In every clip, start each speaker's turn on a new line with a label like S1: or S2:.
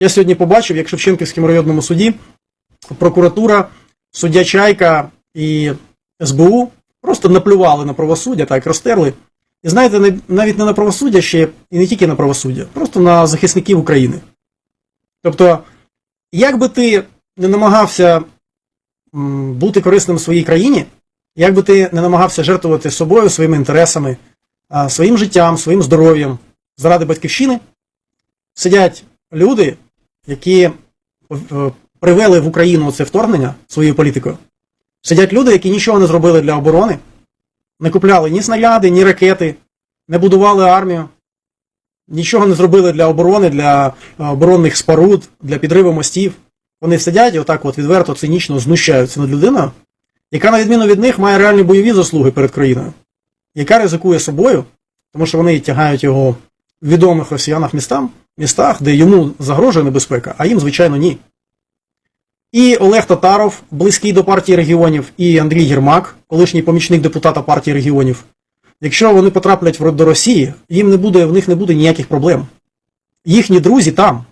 S1: Я сьогодні побачив, як в Шевченківському районному суді прокуратура, суддя Чайка і СБУ просто наплювали на правосуддя, так розтерли. І знаєте, навіть не на правосуддя ще, і не тільки на правосуддя, просто на захисників України. Тобто, як би ти не намагався бути корисним своїй країні, як би ти не намагався жертвувати собою, своїми інтересами, своїм життям, своїм здоров'ям заради батьківщини, сидять люди, які е, привели в Україну це вторгнення своєю політикою. Сидять люди, які нічого не зробили для оборони, не купляли ні снаряди, ні ракети, не будували армію, нічого не зробили для оборони, для е, оборонних споруд, для підриву мостів. Вони сидять і отак от відверто, цинічно знущаються над людиною, яка, на відміну від них, має реальні бойові заслуги перед країною, яка ризикує собою, тому що вони тягають його в відомих росіянах містам, містах, де йому загрожує небезпека, а їм, звичайно, ні. І Олег Татаров, близький до партії регіонів, і Андрій Єрмак, колишній помічник депутата партії регіонів. Якщо вони потраплять в- до Росії, їм не буде, в них не буде ніяких проблем. Їхні друзі там,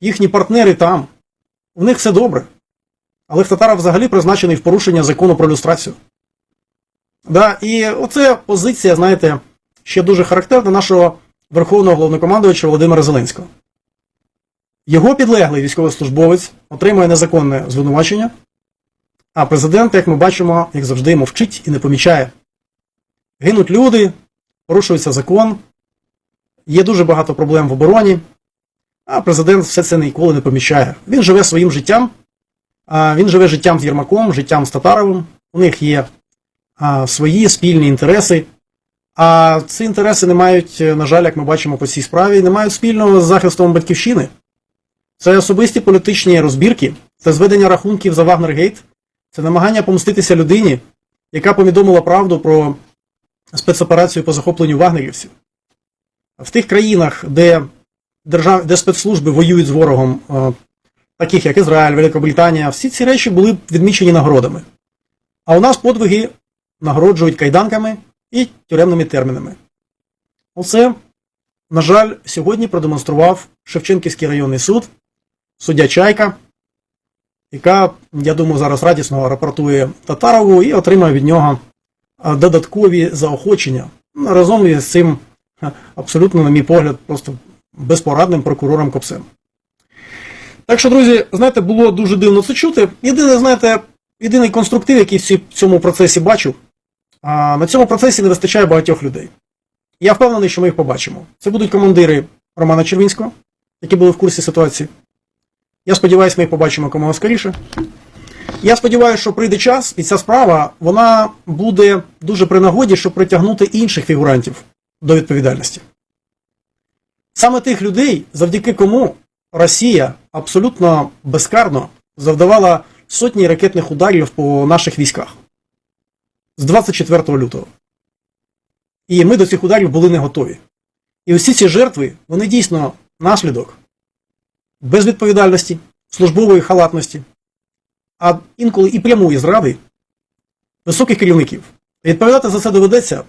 S1: їхні партнери там. У них все добре. Олег Татаров взагалі призначений в порушення закону про люстрацію. Да, і оце позиція, знаєте, ще дуже характерна нашого Верховного головнокомандувача Володимира Зеленського. Його підлеглий військовослужбовець отримує незаконне звинувачення, а президент, як ми бачимо, як завжди, мовчить і не помічає. Гинуть люди, порушується закон, є дуже багато проблем в обороні, а президент все це ніколи не помічає. Він живе своїм життям, він живе життям з Єрмаком, життям з Татаровим. У них є свої спільні інтереси. А ці інтереси не мають, е, на жаль, як ми бачимо по цій справі, не мають спільного з захистом батьківщини. Це особисті політичні розбірки, це зведення рахунків за Вагнергейт, це намагання помститися людині, яка повідомила правду про спецоперацію по захопленню вагнерівців. В тих країнах, де, держав... де спецслужби воюють з ворогом, е, таких як Ізраїль, Великобританія, всі ці речі були відмічені нагородами. А у нас подвиги нагороджують кайданками і тюремними термінами. Оце, на жаль, сьогодні продемонстрував Шевченківський районний суд, суддя Чайка, яка, я думаю, зараз радісно рапортує Татарову і отримає від нього додаткові заохочення Ну, разом із цим абсолютно, на мій погляд, просто безпорадним прокурором Копсем. Так що, друзі, знаєте, було дуже дивно це чути. Єдине, знаєте, єдиний конструктив, який в цьому процесі бачу, на цьому процесі не вистачає багатьох людей. Я впевнений, що ми їх побачимо. Це будуть командири Романа Червінського, які були в курсі ситуації. Я сподіваюся, ми їх побачимо якомога скоріше. Я сподіваюся, що прийде час, і ця справа вона буде дуже при нагоді, щоб притягнути інших фігурантів до відповідальності. Саме тих людей, завдяки кому Росія абсолютно безкарно завдавала сотні ракетних ударів по наших військах з 24 лютого. І ми до цих ударів були не готові. І усі ці жертви, вони дійсно наслідок безвідповідальності, службової халатності, а інколи і прямої зради високих керівників. Відповідати за це доведеться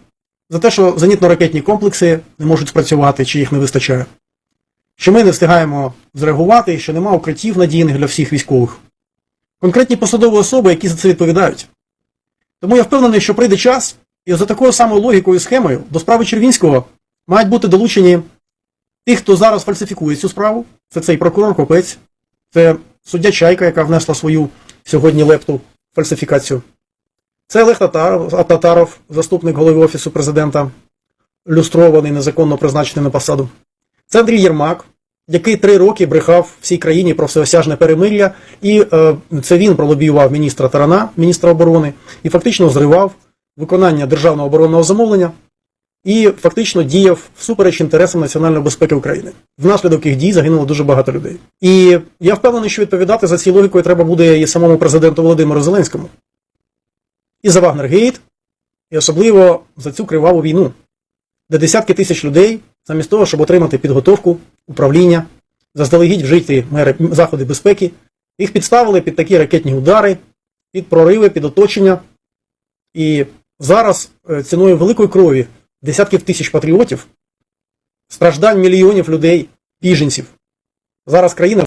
S1: за те, що зенітно-ракетні комплекси не можуть спрацювати, чи їх не вистачає, що ми не встигаємо зреагувати, що нема укриттів надійних для всіх військових. Конкретні посадові особи, які за це відповідають. Тому я впевнений, що прийде час, і за такою самою логікою і схемою до справи Червінського мають бути долучені ті, хто зараз фальсифікує цю справу. Це цей прокурор Копець, це суддя Чайка, яка внесла свою сьогодні лепту фальсифікацію. Це Олег Татаров, Татаров, заступник голови Офісу президента, люстрований, незаконно призначений на посаду. Це Андрій Єрмак, який три роки брехав всій країні про всеосяжне перемир'я, і е, це він пролобіював міністра Тарана, міністра оборони, і фактично зривав виконання державного оборонного замовлення і фактично діяв всупереч інтересам національної безпеки України. Внаслідок їх дій загинуло дуже багато людей. І я впевнений, що відповідати за цією логікою треба буде і самому президенту Володимиру Зеленському. І за Вагнергейт, і особливо за цю криваву війну, де десятки тисяч людей, замість того, щоб отримати підготовку, управління, заздалегідь вжити мери заходи безпеки, їх підставили під такі ракетні удари, під прориви, під оточення. І зараз е, ціною великої крові десятків тисяч патріотів, страждань мільйонів людей, біженців. Зараз країна